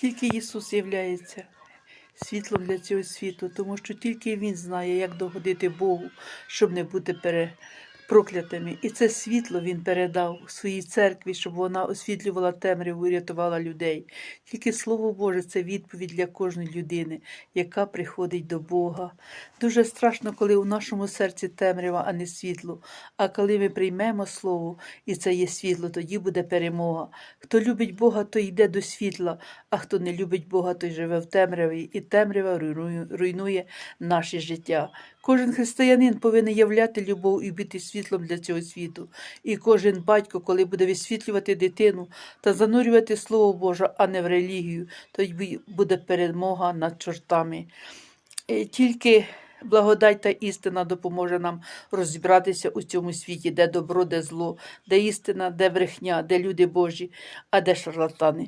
Тільки Ісус являється світлом для цього світу, тому що тільки Він знає, як догодити Богу, щоб не бути пере... проклятими. І це світло Він передав своїй церкві, щоб вона освітлювала темряву і рятувала людей. Тільки Слово Боже це відповідь для кожної людини, яка приходить до Бога. Дуже страшно, коли у нашому серці темрява, а не світло. А коли ми приймемо Слово, і це є світло, тоді буде перемога. Хто любить Бога, той йде до світла, а хто не любить Бога, той живе в темряві, і темрява руйнує, наше життя. Кожен християнин повинен являти любов і бути світлом для цього світу. І кожен батько, коли буде висвітлювати дитину та занурювати Слово Боже, а не в релігію, тоді буде перемога над чортами. Е, Тільки благодать та істина допоможе нам розібратися у цьому світі, де добро, де зло, де істина, де брехня, де люди Божі, а де шарлатани.